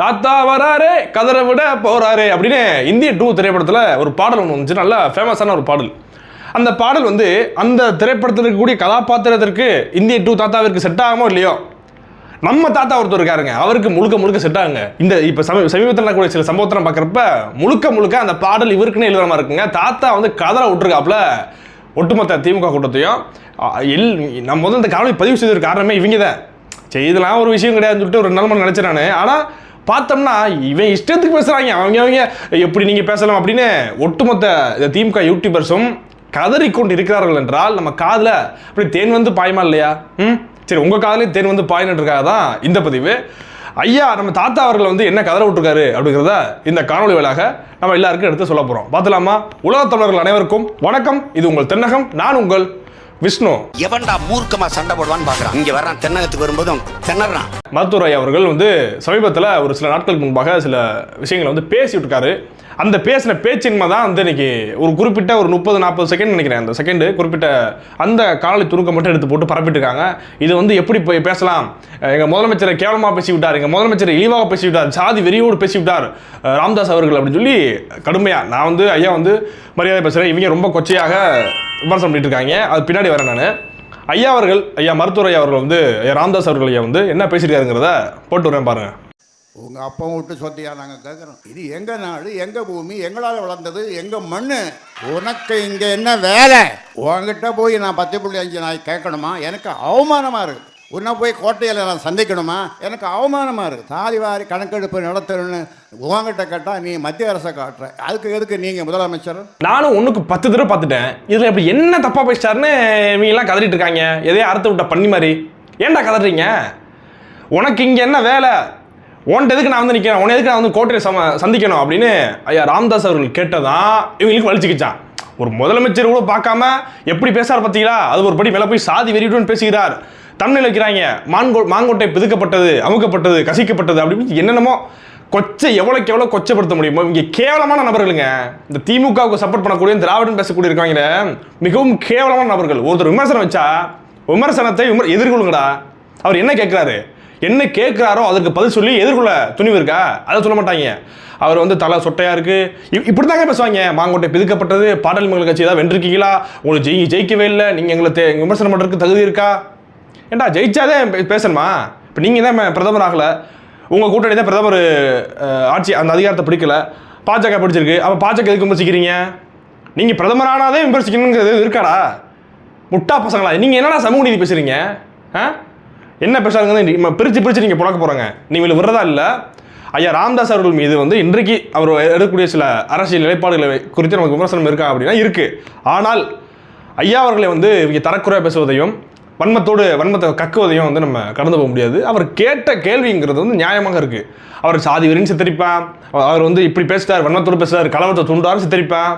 தாத்தா வராரு கதரை விட போகிறாரு அப்படின்னு இந்திய டூ திரைப்படத்தில் ஒரு பாடல் ஒன்று வந்துச்சு. நல்லா ஃபேமஸான ஒரு பாடல். அந்த பாடல் வந்து அந்த திரைப்படத்தில் இருக்கக்கூடிய கதாபாத்திரத்திற்கு இந்திய டூ தாத்தாவிற்கு செட் ஆகுமோ இல்லையோ? நம்ம தாத்தா ஒருத்தர் இருக்காருங்க. அவருக்கு முழுக்க முழுக்க செட் ஆகுங்க. இந்த இப்போ சமீ சமீபத்தில் கூடிய சில சம்பவத்தை பார்க்குறப்ப முழுக்க முழுக்க அந்த பாடல் இவருக்குன்னு எழுதுறமா இருக்குங்க. தாத்தா வந்து கதரை விட்டுருக்காப்புல. ஒட்டுமொத்த திமுக கூட்டத்தையும் எல் நம்ம முதல்ல இந்த காணொலி பதிவு செய்ததுக்கு காரணமே இவங்க தான். சரி இதெல்லாம் ஒரு விஷயம் கிடையாதுன்னு சொல்லிட்டு ஒரு நல்ல மணி நினச்சேன் நான். ஆனால் பார்த்தோம்னா இவன் இஷ்டத்துக்கு பேசுகிறாங்க அவங்க அவங்க எப்படி நீங்கள் பேசலாம் அப்படின்னு ஒட்டுமொத்த இந்த திமுக யூடியூபர்ஸும் கதறிக்கொண்டு இருக்கிறார்கள் என்றால் நம்ம காதில் அப்படி தேன் வந்து பாயுமா இல்லையா? ம்? சரி உங்கள் காதலே தேன் வந்து பாயின்னுக்காக தான் இந்த பதிவு. ஐயா நம்ம தாத்தா அவர்கள் வந்து என்ன கதற விட்டுருக்காரு அப்படிங்கிறத இந்த காணொளி வழியாக நம்ம எல்லாருக்கும் எடுத்து சொல்ல போகிறோம் பார்த்துலாமா? உலகத் தமிழர்கள் அனைவருக்கும் வணக்கம். இது உங்கள் தென்னகம். நான் உங்கள் விஷ்ணு. எவன்டா மூர்க்கமா சண்டை போடுவான்னு பாக்குறான். இங்க வர்றான். தென்னகத்துக்கு வரும்போதும் திணறான். மருத்துவர் ஐயா அவர்கள் வந்து சமீபத்தில் ஒரு சில நாட்களுக்கு முன்பாக சில விஷயங்களை வந்து பேசி விட்டுருக்காரு அந்த பேசின பேச்சின்மை தான் வந்து இன்னைக்கு ஒரு குறிப்பிட்ட ஒரு முப்பது நாற்பது செகண்ட் நினைக்கிறேன். அந்த செகண்டு குறிப்பிட்ட அந்த காலை துருக்கம் மட்டும் எடுத்து போட்டு பரப்பிட்டு இருக்காங்க இது வந்து எப்படி போய் பேசலாம்? எங்கள் முதலமைச்சரை கேவலமாக பேசிவிட்டார் எங்கள் முதலமைச்சரை இழிவாக பேசிவிட்டார் சாதி வெறியோடு பேசிவிட்டார் ராம்தாஸ் அவர்கள் அப்படின்னு சொல்லி கடுமையாக நான் வந்து ஐயா வந்து மரியாதை பேசுகிறேன் இவங்க ரொம்ப கொச்சையாக விமர்சனம் பண்ணிட்டு இருக்காங்க அது பின்னாடி வரேன் நான். ஐயா அவர்கள் ஐயா மருத்துவர் ஐயா அவர்கள் வந்து ஐயா ராம்தாஸ் அவர்கள் ஐயா வந்து என்ன பேசியிருக்காருங்கிறத போட்டு வரேன் பாருங்கள் உங்கள் அப்பா விட்டு சொத்தியா நாங்கள் கேட்குறோம் இது எங்கள் நாடு எங்கள் பூமி எங்களால் வளர்ந்தது எங்கள் மண் உனக்கு இங்கே என்ன வேலை? உன்கிட்ட போய் நான் பத்து புள்ளி அஞ்சு நாய் கேட்கணுமா? எனக்கு அவமானமாக இருக்குது உன்னை போய் கோட்டையில் நான் சந்திக்கணுமா? எனக்கு அவமானமா இருக்குது சாதி வாரி கணக்கெடுப்பு நடத்தணும்னு உங்ககிட்ட கேட்டால் நீ மத்திய அரசை காட்டுற. அதுக்கு எதுக்கு நீங்கள் முதலமைச்சர்? நானும் ஒன்றுக்கு பத்து தடவை பார்த்துட்டேன். இதில் இப்படி என்ன தப்பாக பேசிட்டாருன்னு நீங்களாம் கதறிட்டு இருக்காங்க. எதையோ அறுத்து விட்ட பண்ணி மாதிரி. ஏன்டா கதறீங்க? உனக்கு இங்கே என்ன வேலை? உன்ட்டு எதுக்கு நான் வந்து நிற்கிறேன் உன்னை எதுக்கு நான் வந்து கோட்டையை சம சந்திக்கணும் அப்படின்னு ஐயா ராம்தாஸ் அவர்கள் கேட்டதான் இவங்களுக்கு வலிச்சுக்கிச்சான் ஒரு முதலமைச்சர் கூட பார்க்காம எப்படி பேசார் பார்த்தீங்களா அது ஒரு படி மேலே போய் சாதி வெறியுடன் பேசுகிறார். தமிழில் வைக்கிறாங்க. மான்கோ மாங்கோட்டை பிதுக்கப்பட்டது அமுக்கப்பட்டது கசிக்கப்பட்டது அப்படின்னு என்னென்னமோ கொச்சை எவ்வளோக்கு எவ்வளோ கொச்சப்படுத்த முடியுமோ இங்கே கேவலமான நபர்களுங்க. இந்த திமுகவுக்கு சப்போர்ட் பண்ணக்கூடிய திராவிடன் பேசக்கூடிய இருக்காங்க மிகவும் கேவலமான நபர்கள். ஒருத்தர் விமர்சனம் வச்சா விமர்சனத்தை விமர் எதிர்கொள்ளுங்கடா. அவர் என்ன கேட்குறாரு என்ன கேட்குறாரோ அதற்கு பதில் சொல்லி எதிர்கொள்ள துணிவு இருக்கா? அதை சொல்ல மாட்டாங்க. அவர் வந்து தலை சொட்டையாக இருக்குது இப்- இப்படி தாங்க பேசுவாங்க. மாங்கோட்டை பிதுக்கப்பட்டது. பாடல் மகள் கட்சி ஏதாவது வென்றிருக்கீங்களா? உங்களுக்கு ஜெயி ஜெயிக்கவே இல்லை. நீங்கள் எங்களை தே- விமர்சனம் பண்ணுறதுக்கு தகுதி இருக்கா? ஏண்டா ஜெயிச்சாதே பேசணுமா? இப்போ நீங்கள் தான் பிரதமர் ஆகலை. உங்கள் கூட்டணி தான் பிரதமர் ஆட்சி அந்த அதிகாரத்தை பிடிக்கல. பாஜக பிடிச்சிருக்கு. அப்போ பாஜக எதுக்கு விமர்சிக்கிறீங்க? நீங்கள் பிரதமர் ஆனாதே விமர்சிக்கணுங்கிறது இருக்காடா? முட்டா பசங்களா? நீங்கள் என்னடா சமூக நீதி பேசுகிறீங்க ஆ? என்ன பேசுறாங்க பிரித்து பிரித்து நீங்கள் புழக்க போகிறாங்க நீங்கள் விடுறதா இல்லை? ஐயா ராம்தாஸ் அவர்கள் மீது வந்து இன்றைக்கு அவர் எடுக்கக்கூடிய சில அரசியல் நிலைப்பாடுகளை குறித்து நமக்கு விமர்சனம் இருக்கா அப்படின்னா இருக்குது ஆனால் ஐயா அவர்களை வந்து இவங்க தரக்குறையாக பேசுவதையும் வன்மத்தோடு வன்மத்தை கக்குவதையும் வந்து நம்ம கடந்து போக முடியாது. அவர் கேட்ட கேள்விங்கிறது வந்து நியாயமாக இருக்குது அவர் சாதி வெறின்னு சித்தரிப்பான் அவர் வந்து இப்படி பேசுறார் வன்மத்தோடு பேசுறாரு கலவரத்தை தூண்டாரு சித்தரிப்பான்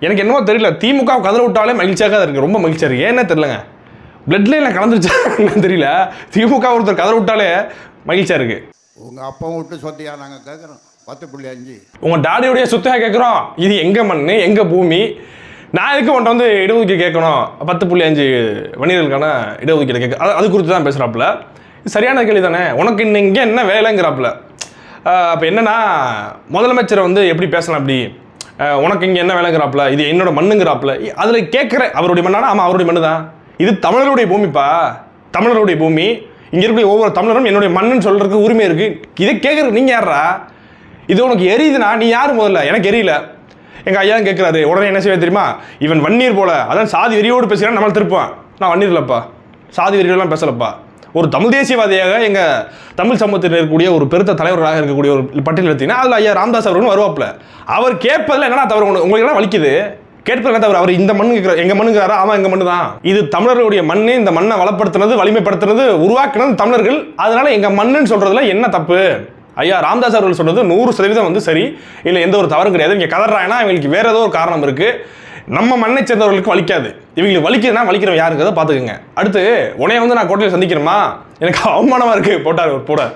எனக்கு என்னமோ தெரியல திமுக கதற விட்டாலே மகிழ்ச்சியாக தான் இருக்குது ரொம்ப மகிழ்ச்சியாக இருக்குது ஏன்னே தெரியலங்க. பிளட் லைனில் கலந்துருச்சா தெரியல. திமுக ஒருத்தர் கதற விட்டாலே மகிழ்ச்சியாக இருக்குது உங்க அப்பா விட்டு சொத்தியா நாங்கள் கேட்குறோம் பத்து புள்ளி அஞ்சு. உங்கள் டாடியோடைய சொத்தாக கேட்குறோம் இது எங்கள் மண் எங்கள் பூமி? நான் எதுக்கு உன்ட்ட வந்து இடஒதுக்கீடு கேட்கணும்? பத்து புள்ளி அஞ்சு வணிகர்களுக்கான இடஒதுக்கீடு கேட்க அது அது குறித்து தான் பேசுகிறாப்புல சரியான கேள்வி தானே உனக்கு இன்னும் இங்கே என்ன வேலைங்கிறாப்புல. அப்போ என்னன்னா முதலமைச்சரை வந்து எப்படி பேசலாம் அப்படி? உனக்கு இங்கே என்ன வேலைங்கிறாப்புல? இது என்னோட மண்ணுங்கிறாப்புல. அதில் கேட்குற அவருடைய மண்ணானா? ஆமாம் அவருடைய மண்ணு தான் இது தமிழருடைய பூமிப்பா? தமிழருடைய பூமி. இங்கே இருக்கக்கூடிய ஒவ்வொரு தமிழரும் என்னுடைய மண்ணுன்னு சொல்கிறதுக்கு உரிமை இருக்குது இதை கேட்குறது நீங்கள் யாரா இது உனக்கு எரியுதுன்னா நீ யார் முதல்ல? எனக்கு எரியல. எங்கள் ஐயா கேட்குறாரு உடனே என்ன செய்ய தெரியுமா? இவன் வன்னீர் போல. அதான் சாதி வெறியோடு பேசுகிறான் நம்மளை திருப்பான் நான் வன்னீர் சாதி வெறியோடலாம் பேசலப்பா. ஒரு தமிழ் தேசியவாதியாக எங்கள் தமிழ் சமூகத்தில் இருக்கக்கூடிய ஒரு பெருத்த தலைவர்களாக இருக்கக்கூடிய ஒரு பட்டியல் எடுத்தீங்கன்னா அதில் ஐயா ராம்தாஸ் அவர்களும் வருவாப்புல. அவர் கேட்பதில் என்னன்னா தவறு உங்களுக்கு என்ன வலிக்குது? கேட்பதில் என்ன அவர் இந்த மண்ணு எங்க மண்ணுங்கிறாரா ஆமா எங்க மண்ணு தான் இது தமிழர்களுடைய மண்ணே இந்த மண்ணை வளப்படுத்துனது வலிமைப்படுத்துனது உருவாக்குனது தமிழர்கள். அதனால எங்க மண்ணுன்னு சொல்றதுல என்ன தப்பு? ஐயா ராமதாஸ் அவர்கள் சொன்னது நூறு சதவீதம் வந்து சரி. இல்லை எந்த ஒரு தவறும் கிடையாது. இங்கே கதறாங்கன்னா அவங்களுக்கு வேற ஏதோ ஒரு காரணம் இருக்குது நம்ம மண்ணை சேர்ந்தவர்களுக்கு வலிக்காது. இவங்களுக்கு வலிக்குதுன்னா வலிக்கிறவன் யாருங்கிறத பார்த்துக்குங்க. அடுத்து உனைய வந்து நான் கோட்டையில் சந்திக்கணுமா? எனக்கு அவமானமா இருக்கு. போட்டார் ஒரு போட.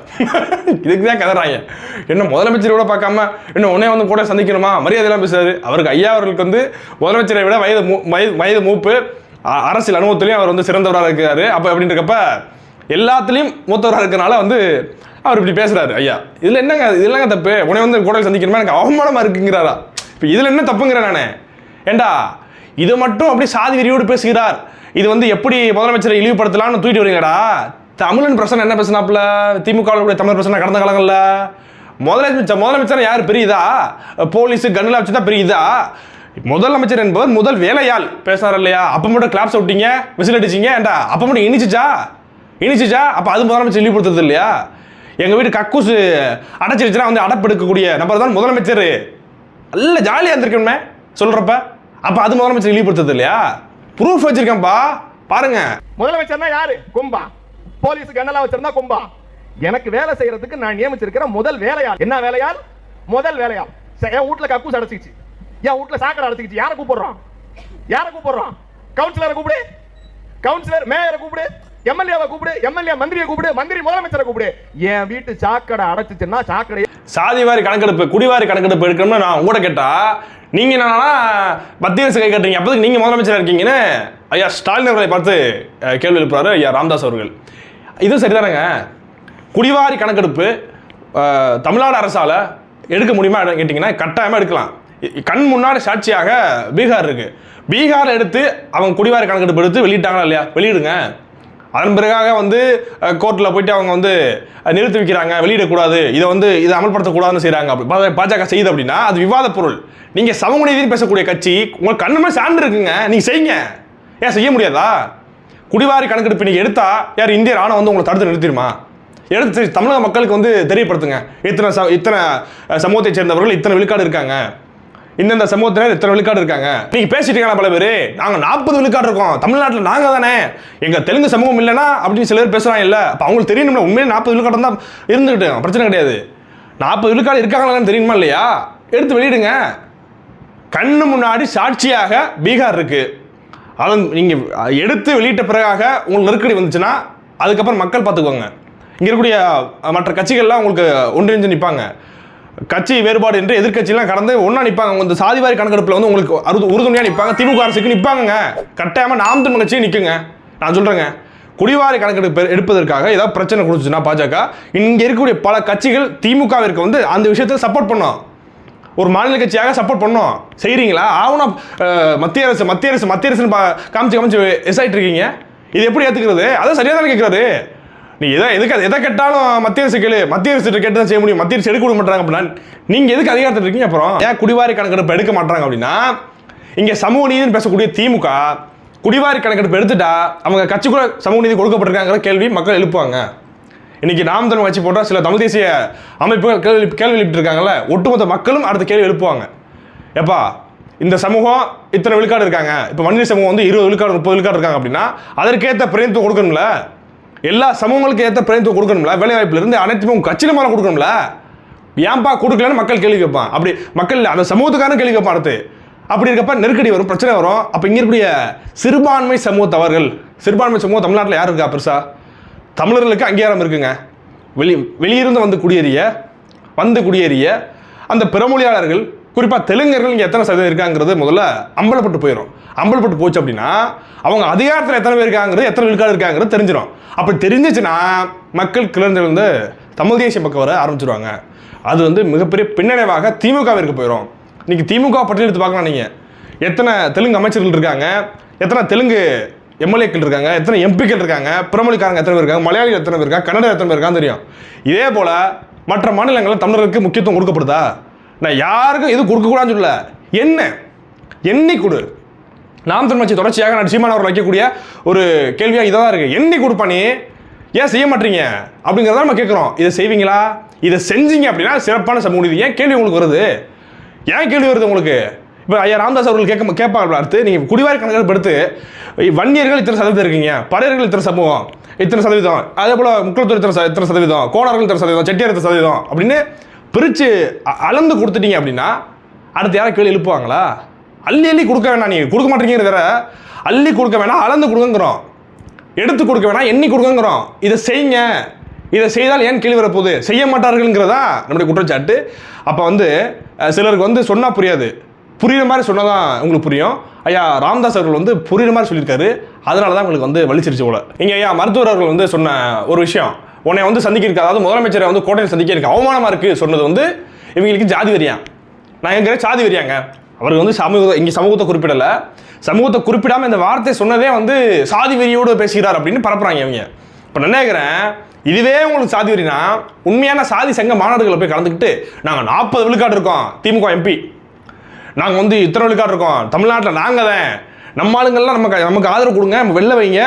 இதுக்கு தான் கதறாங்க. என்ன முதலமைச்சர் கூட பார்க்காம இன்னும் உன்னைய வந்து கூட சந்திக்கணுமா? மரியாதையெல்லாம் பேசுறாரு அவருக்கு ஐயா அவர்களுக்கு வந்து முதலமைச்சரை விட வயது மூ- வயது வயது மூப்பு அரசியல் அனுபவத்திலையும் அவர் வந்து சிறந்தவராக இருக்கிறாரு அப்போ அப்படின்னு எல்லாத்துலேயும் மூத்தவராக இருக்கனால வந்து அவர் இப்படி பேசுறாரு ஐயா. இதுல என்னங்க இதுல என்னங்க தப்பு? உனைய வந்து கூட சந்திக்கணுமா? எனக்கு அவமானமா இருக்குங்கிறாரா. இப்போ இதுல என்ன தப்புங்கிறேன் நானே? ஏண்டா இது மட்டும் அப்படி சாதி வெறியோடு பேசுகிறார். இது வந்து எப்படி முதலமைச்சரை இழிவுபடுத்தலாம்னு தூக்கிட்டு வரீங்கடா? தமிழன் பிரச்சனை என்ன பேசினாப்புல? திமுக கூட தமிழ் பிரச்சனை கடந்த காலங்களில்? முதலமைச்சர் முதலமைச்சர் யார் பெரியதா? போலீஸு கன்னில் வச்சு தான் பெரியதா? முதலமைச்சர் என்பவர் முதல் வேலையால் பேசுறாரு இல்லையா? அப்போ மட்டும் கிளாப்ஸ் விட்டீங்க விசில் அடிச்சீங்க ஏண்டா? அப்போ மட்டும் இனிச்சிச்சா? இனிச்சிச்சா? அப்போ அது முதலமைச்சர் இழிவுபடுத்துறது இல்லையா? எங்கள் வீட்டு கக்கூசு அடைச்சிருச்சுன்னா வந்து அடப்பெடுக்கக்கூடிய நபர் தான் முதலமைச்சர். நல்ல ஜாலியாக இருந்திருக்கணுமே சொல்கிறப்ப அப்போ அது முதலமைச்சர் இழிவுபடுத்துறது இல்லையா? ப்ரூஃப் வச்சிருக்கேன்ப்பா. பாருங்க. முதலமைச்சர்னா யாரு? கும்பா. போலீஸ் கண்ணெல்லாம் வச்சிருந்தா கும்பா. எனக்கு வேலை செய்யறதுக்கு நான் நியமிச்சிருக்கிற முதல் வேலையாள். என்ன வேலையாள்? முதல் வேலையாள். சரி, என் வீட்ல கக்கூஸ் அடைச்சிக்கிச்சு. என் வீட்ல சாக்கடை அடைச்சிக்கிச்சு. யாரை கூப்பிடுறான் யாரை கூப்பிடுறான் கவுன்சிலரை கூப்பிடு. கவுன்சிலர் மேயரை கூப்பிடு. எம்எல்ஏவை கூப்பிடு. எம்எல்ஏ மந்திரியை கூப்பிடு. மந்திரி முதலமைச்சரை கூப்பிடு. என் வீட்டு சாக்கடை அடைச்சிச்சுன்னா சாக்கடை சாதிவாரி கணக்கெடுப்பு குடிவாரி கணக்கெடுப்பு எடுக்கணும்னு நான் உங்கள்கிட்ட கேட்டா நீங்கள் என்னன்னா மத்திய அரசு கை கட்டுறீங்க. அப்போதுக்கு நீங்கள் முதலமைச்சராக இருக்கீங்கன்னு ஐயா ஸ்டாலின் அவர்களை பார்த்து கேள்வி எழுப்புறாரு ஐயா ராம்தாஸ் அவர்கள். இது சரிதானங்க? குடிவாரி கணக்கெடுப்பு தமிழ்நாடு அரசால் எடுக்க முடியுமா கேட்டிங்கன்னா கட்டாயமாக எடுக்கலாம். இ- கண் முன்னாடி சாட்சியாக பீகார் இருக்குது பீகார் எடுத்து அவங்க குடிவாரி கணக்கெடுப்பு எடுத்து வெளியிட்டாங்களா இல்லையா? வெளியிடுங்க. அதன் பிறகாக வந்து கோர்ட்டில் போயிட்டு அவங்க வந்து நிறுத்தி வைக்கிறாங்க வெளியிடக்கூடாது இதை வந்து இதை அமல்படுத்தக்கூடாதுன்னு செய்கிறாங்க அப்படி பா- பாஜக செய்யுது அப்படின்னா அது விவாத பொருள். நீங்கள் சமூக நீதினு பேசக்கூடிய கட்சி உங்கள் கண்ணு மேலே சான்று இருக்குங்க. நீங்கள் செய்யுங்க. ஏன் செய்ய முடியாதா? குடிவாரி கணக்கெடுப்பு நீங்கள் எடுத்தால் யார் இந்திய ராணுவம் வந்து உங்களை தடுத்து நிறுத்திடுமா? எடுத்து தமிழக மக்களுக்கு வந்து தெரியப்படுத்துங்க. இத்தனை ச இத்தனை சமூகத்தைச் சேர்ந்தவர்கள் இத்தனை விழுக்காடு இருக்காங்க. இந்தந்த சமூகத்தினர் இத்தனை விழுக்காடு இருக்காங்க? நீங்க பேசிட்டு இருக்காங்க பல பேர். நாங்க நாற்பது விழுக்காடு இருக்கோம். தமிழ்நாட்டில் நாங்க தானே. எங்க தெலுங்கு சமூகம் இல்லைன்னா அப்படின்னு சில பேர் பேசுறாங்க இல்ல. அப்ப அவங்களுக்கு தெரியணும்ல. உண்மையிலே நாற்பது விழுக்காடு தான் இருந்துகிட்டு பிரச்சனை கிடையாது. நாற்பது விழுக்காடு இருக்காங்களான்னு தெரியுமா இல்லையா? எடுத்து வெளியிடுங்க. கண்ணு முன்னாடி சாட்சியாக பீகார் இருக்கு. அதன் நீங்கள் எடுத்து வெளியிட்ட பிறகாக உங்களுக்கு நெருக்கடி வந்துச்சுன்னா அதுக்கப்புறம் மக்கள் பார்த்துக்குவாங்க இங்கே இருக்கக்கூடிய மற்ற கட்சிகள்லாம் உங்களுக்கு ஒன்றிணைஞ்சு நிற்பாங்க கட்சி வேறுபாடு என்று எதிர்க்கட்சியெல்லாம் கடந்து ஒன்றா நிற்பாங்க இந்த சாதிவாரி கணக்கெடுப்பில் வந்து உங்களுக்கு அறுது உறுதுணையாக நிற்பாங்க திமுக அரசுக்கு நிற்பாங்கங்க கட்டாயமாக நாம் தமிழ் கட்சியும் நிற்குங்க நான் சொல்கிறேங்க குடிவாரி கணக்கெடுப்பு எடுப்பதற்காக ஏதாவது பிரச்சனை கொடுத்துச்சுன்னா பாஜக இங்கே இருக்கக்கூடிய பல கட்சிகள் திமுகவிற்கு வந்து அந்த விஷயத்தை சப்போர்ட் பண்ணோம். ஒரு மாநில கட்சியாக சப்போர்ட் பண்ணோம். செய்கிறீங்களா ஆவணம் மத்திய அரசு மத்திய அரசு மத்திய அரசுன்னு பா- காமிச்சு காமிச்சு எஸ் இருக்கீங்க. இது எப்படி ஏற்றுக்கிறது அதான் சரியாக தானே கேட்குறாரு நீ எதை எதுக்கு எதை கேட்டாலும் மத்திய அரசு கேளு. மத்திய அரசு கேட்டு தான் செய்ய முடியும். மத்திய அரசு எடுக்க விட மாட்டாங்க அப்படின்னா நீங்கள் எதுக்கு அதிகாரத்தில் இருக்கீங்க அப்புறம்? ஏன் குடிவாரி கணக்கெடுப்பு எடுக்க மாட்டாங்க அப்படின்னா இங்கே சமூக நீதினு பேசக்கூடிய திமுக குடிவாரி கணக்கெடுப்பு எடுத்துட்டா அவங்க கட்சி கூட சமூக நீதி கொடுக்கப்பட்டிருக்காங்கிற கேள்வி மக்கள் எழுப்புவாங்க. இன்னைக்கு நாம் தமிழ் வச்சு போன்ற சில தமிழ் தேசிய அமைப்புகள் கேள்வி கேள்வி எழுப்பிட்டுருக்காங்கல்ல ஒட்டுமொத்த மக்களும் அடுத்த கேள்வி எழுப்புவாங்க. எப்பா இந்த சமூகம் இத்தனை விழுக்காடு இருக்காங்க. இப்போ வன்னியர் சமூகம் வந்து இருபது விழுக்காடு முப்பது விழுக்காடு இருக்காங்க அப்படின்னா அதற்கேற்ற பிரதிநிதித்துவம் கொடுக்கணும்ல. எல்லா சமூகங்களுக்கு ஏற்ற பிரதிநிதித்துவம் கொடுக்கணும்ல வேலைவாய்ப்புல இருந்து அனைத்துமே உங்க கட்சியில மேலே கொடுக்கணும்ல? ஏன்பா கொடுக்கலன்னு மக்கள் கேள்வி கேட்பான். அப்படி மக்கள் அந்த சமூகத்துக்கான கேள்வி கேட்பான் அடுத்து. அப்படி இருக்கப்ப நெருக்கடி வரும் பிரச்சனை வரும். அப்போ இங்கே இருக்கக்கூடிய சிறுபான்மை சமூகத்தவர்கள் சிறுபான்மை சமூகம் தமிழ்நாட்டில் யார் இருக்கா பெருசா? தமிழர்களுக்கு அங்கீகாரம் இருக்குங்க. வெளி வெளியிருந்து வந்து குடியேறிய வந்து குடியேறிய அந்த பிறமொழியாளர்கள் குறிப்பாக தெலுங்கர்கள் இங்கே எத்தனை சதவீதம் இருக்காங்கிறது முதல்ல அம்பலப்பட்டு போயிடும் அம்பல்பட்டு போச்சு அப்படின்னா அவங்க அதிகாரத்தில் எத்தனை பேர் இருக்காங்கிறது எத்தனை விழுக்காடு இருக்காங்கிறது தெரிஞ்சிடும் அப்படி தெரிஞ்சிச்சுன்னா மக்கள் கிளர்ந்திருந்து தமிழ் தேசிய பக்கம் வர ஆரம்பிச்சிருவாங்க. அது வந்து மிகப்பெரிய பின்னடைவாக திமுகவிற்கு போயிடும் இன்றைக்கி திமுக பட்டியல் எடுத்து பார்க்கலாம் நீங்கள் எத்தனை தெலுங்கு அமைச்சர்கள் இருக்காங்க எத்தனை தெலுங்கு எம்எல்ஏக்கள் இருக்காங்க எத்தனை எம்பிக்கள் இருக்காங்க பிரமொழிக்காரங்க எத்தனை பேர் இருக்காங்க மலையாளிகள் எத்தனை பேர் இருக்காங்க கன்னடம் எத்தனை பேர் இருக்கான்னு தெரியும். இதே போல் மற்ற மாநிலங்களில் தமிழர்களுக்கு முக்கியத்துவம் கொடுக்கப்படுதா? நான் யாருக்கும் எதுவும் கொடுக்கக்கூடாதுன்னு சொல்லல. என்ன? எண்ணி கொடு. நாம் தமிழ்ச்சி தொடர்ச்சியாக நான் சீமான் அவர்கள் வைக்கக்கூடிய ஒரு கேள்வியாக இதாக இருக்குது எண்ணி கொடுப்பா நீ. ஏன் செய்ய மாட்டீங்க? அப்படிங்கிறத நம்ம கேட்குறோம். இதை செய்வீங்களா? இதை செஞ்சீங்க அப்படின்னா சிறப்பான சமூக நீதி. ஏன் கேள்வி உங்களுக்கு வருது? ஏன் கேள்வி வருது உங்களுக்கு? இப்போ ஐயா ராமதாஸ் அவர்கள் கேட்க கேட்பாங்க அடுத்து நீங்கள் குடிவாரி கணக்கில் எடுத்து வன்னியர்கள் இத்தனை சதவீதம் இருக்கீங்க. பறையர்கள் இத்தனை சமூகம். இத்தனை சதவீதம். அதே போல் முக்கியத்துவம் இத்தனை ச- இத்தனை சதவீதம். கோணர்கள் இத்தனை சதவீதம். செட்டியார் இத்தனை சதவீதம். அப்படின்னு பிரித்து அளந்து கொடுத்துட்டீங்க அப்படின்னா அடுத்து யாரும் கேள்வி எழுப்புவாங்களா? அள்ளி அள்ளி கொடுக்க வேணாம் நீங்கள் கொடுக்க மாட்டீங்கிறது அள்ளி கொடுக்க வேணாம் அளந்து கொடுங்கங்கிறோம். எடுத்து கொடுக்க வேணாம் எண்ணி கொடுங்கங்கிறோம். இதை செய்யுங்க. இதை செய்தால் ஏன் கேள்வி வரப்போகுது? செய்ய மாட்டார்கள்ங்கிறதா நம்முடைய குற்றச்சாட்டு. அப்போ வந்து சிலருக்கு வந்து சொன்னால் புரியாது. புரியுற மாதிரி சொன்னதான் உங்களுக்கு புரியும். ஐயா ராம்தாஸ் அவர்கள் வந்து புரியுற மாதிரி சொல்லியிருக்காரு. அதனால தான் உங்களுக்கு வந்து வலிச்சிருச்சு போல. இங்கே ஐயா மருத்துவர் அவர்கள் வந்து சொன்ன ஒரு விஷயம். உன்னை வந்து சந்திக்கிருக்க அதாவது முதலமைச்சரை வந்து கோட்டையில் சந்திக்க இருக்கு அவமானமாக இருக்குது சொன்னது வந்து இவங்களுக்கு ஜாதி வரியா நான் எங்கிற ஜாதி வரியாங்க அவருக்கு வந்து சமூக இங்கே சமூகத்தை குறிப்பிடல. சமூகத்தை குறிப்பிடாம இந்த வார்த்தை சொன்னதே வந்து சாதி வெறியோடு பேசுகிறார் அப்படின்னு பரப்புறாங்க இவங்க. இப்போ நான் நினைக்கிறேன் இதுவே உங்களுக்கு சாதி வெறினா உண்மையான சாதி சங்க மாநாடுகளை போய் கலந்துக்கிட்டு நாங்கள் நாற்பது விழுக்காடு இருக்கோம் திமுக எம்பி. நாங்கள் வந்து இத்தனை விழுக்காடு இருக்கோம் தமிழ்நாட்டில் நாங்கள் தான். நம்ம ஆளுங்கள்லாம் நமக்கு நமக்கு ஆதரவு கொடுங்க நம்ம வெளில வைங்க.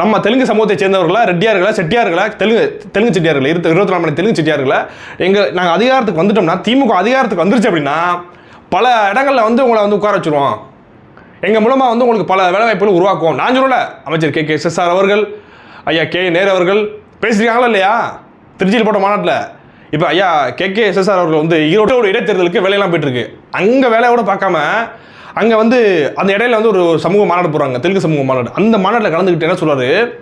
நம்ம தெலுங்கு சமூகத்தை சேர்ந்தவர்களா ரெட்டியார்களா செட்டியார்களா தெலுங்கு தெலுங்கு செட்டியார்கள் இருபத்தி இருபத்தி நாலு மணி தெலுங்கு செட்டியார்களா? எங்கள் நாங்கள் அதிகாரத்துக்கு வந்துட்டோம்னா திமுக அதிகாரத்துக்கு வந்துருச்சு அப்படின்னா பல இடங்களில் வந்து உங்களை வந்து உட்கார வச்சுருவோம் எங்கள் மூலமாக வந்து உங்களுக்கு பல வேலைவாய்ப்புகள் உருவாக்குவோம் நான் சொல்லல. அமைச்சர் கே. கே. எஸ்எஸ்ஆர் அவர்கள் ஐயா கே. நேரு அவர்கள் பேசியிருக்காங்களா இல்லையா? திருச்சியில் போட்ட மாநாட்டில். இப்போ ஐயா கே. கே. எஸ்எஸ்ஆர் அவர்கள் வந்து ஈரோட்டோட இடைத்தேர்தலுக்கு வேலையெல்லாம் போயிட்டுருக்கு. அங்கே வேலையோட பார்க்காம அங்கே வந்து அந்த இடையில வந்து ஒரு சமூக மாநாடு போகிறாங்க தெலுங்கு சமூக மாநாடு. அந்த மாநாட்டில் கலந்துக்கிட்டு என்ன சொல்கிறாரு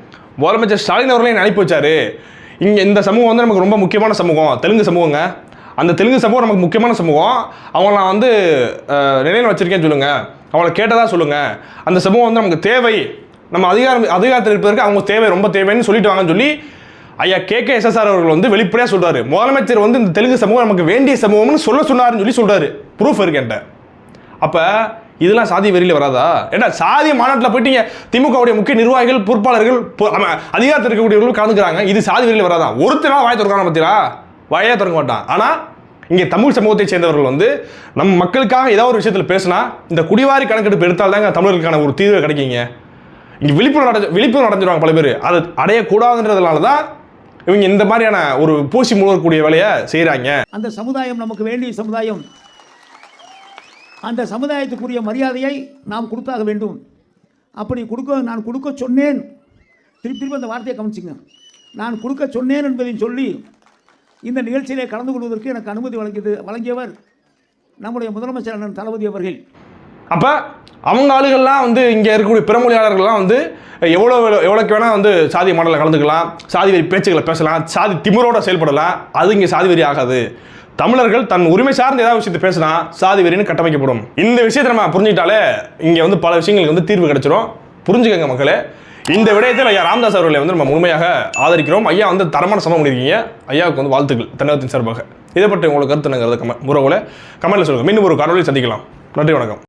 முதலமைச்சர் ஸ்டாலின் அவர்களையும் அனுப்பி வச்சாரு. இங்கே இந்த சமூகம் வந்து நமக்கு ரொம்ப முக்கியமான சமூகம். தெலுங்கு சமூகங்க. அந்த தெலுங்கு சமூகம் நமக்கு முக்கியமான சமூகம். அவங்கள நான் வந்து நினைவில் வச்சுருக்கேன்னு சொல்லுங்கள் அவங்கள கேட்டதாக சொல்லுங்கள் அந்த சமூகம் வந்து நமக்கு தேவை. நம்ம அதிகாரம் அதிகாரத்தில் இருப்பதற்கு அவங்க தேவை ரொம்ப தேவைன்னு சொல்லிட்டு வாங்கன்னு சொல்லி ஐயா கே கே எஸ்எஸ்ஆர் அவர்கள் வந்து வெளிப்படையாக சொல்கிறாரு முதலமைச்சர் வந்து இந்த தெலுங்கு சமூகம் நமக்கு வேண்டிய சமூகம்னு சொல்ல சொன்னாருன்னு சொல்லி சொல்கிறாரு ப்ரூஃப் இருக்கு அப்போ இதெல்லாம் சாதி வெறியில் வராதா? ஏன்னா சாதி மாநாட்டில் போயிட்டீங்க. திமுகவுடைய முக்கிய நிர்வாகிகள் பொறுப்பாளர்கள் அதிகாரத்தில் இருக்கக்கூடியவர்கள் கலந்துக்கிறாங்க இது சாதி வெறியில் வராதா? ஒருத்தராக வாய் திறக்கான பார்த்தீங்களா வாயே திறக்க மாட்டான். ஆனால் இங்கே தமிழ் சமூகத்தை சேர்ந்தவர்கள் வந்து நம் மக்களுக்காக ஏதாவது ஒரு விஷயத்தில் பேசினா இந்த குடிவாரி கணக்கெடுப்பு எடுத்தால் தாங்க தமிழர்களுக்கான ஒரு தீர்வு கிடைக்குங்க. இங்கே விழிப்புணர்வு அடைஞ்ச விழிப்புணர்வு அடைஞ்சிருவாங்க பல பேர். அது அடையக்கூடாதுன்றதுனால தான் இவங்க இந்த மாதிரியான ஒரு பூசி முழுவக்கூடிய வேலையை செய்கிறாங்க அந்த சமுதாயம் நமக்கு வேண்டிய சமுதாயம். அந்த சமுதாயத்துக்குரிய மரியாதையை நாம் கொடுத்தாக வேண்டும். அப்படி கொடுக்க நான் கொடுக்க சொன்னேன். திருப்பி திருப்பி அந்த வார்த்தையை கவனிச்சிங்க நான் கொடுக்க சொன்னேன் என்பதையும் சொல்லி இந்த நிகழ்ச்சியிலே கலந்து கொள்வதற்கு எனக்கு அனுமதி வழங்கியது வழங்கியவர் நம்முடைய முதலமைச்சர் அண்ணன் தளபதி அவர்கள். அப்போ அவங்க ஆளுகள்லாம் வந்து இங்கே இருக்கக்கூடிய பிறமொழியாளர்கள்லாம் வந்து எவ்வளோ எவ்வளோக்கு வேணால் வந்து சாதி மாடலில் கலந்துக்கலாம் சாதி வெறி பேச்சுக்களை பேசலாம் சாதி திமிரோட செயல்படலாம் அது இங்கே சாதி வெறி ஆகாது. தமிழர்கள் தன் உரிமை சார்ந்த ஏதாவது விஷயத்தை பேசினா சாதி வெறின்னு கட்டமைக்கப்படும். இந்த விஷயத்தை நம்ம புரிஞ்சுக்கிட்டாலே இங்கே வந்து பல விஷயங்களுக்கு வந்து தீர்வு கிடைச்சிரும். புரிஞ்சுக்கங்க மக்களே. இந்த விடயத்தில் ஐயா ராம்தாஸ் அவர்களை வந்து நம்ம முழுமையாக ஆதரிக்கிறோம். ஐயா வந்து தரமான சமம் பண்ணியிருக்கீங்க. ஐயாவுக்கு வந்து வாழ்த்துக்கள் தன்னகத்தின் சார்பாக. இதை பற்றி உங்களுக்கு கருத்து நாங்கள் கம உறவுல கமெண்ட்டில் சொல்லுங்கள் மீண்டும் ஒரு காணொலி சந்திக்கலாம். நன்றி வணக்கம்.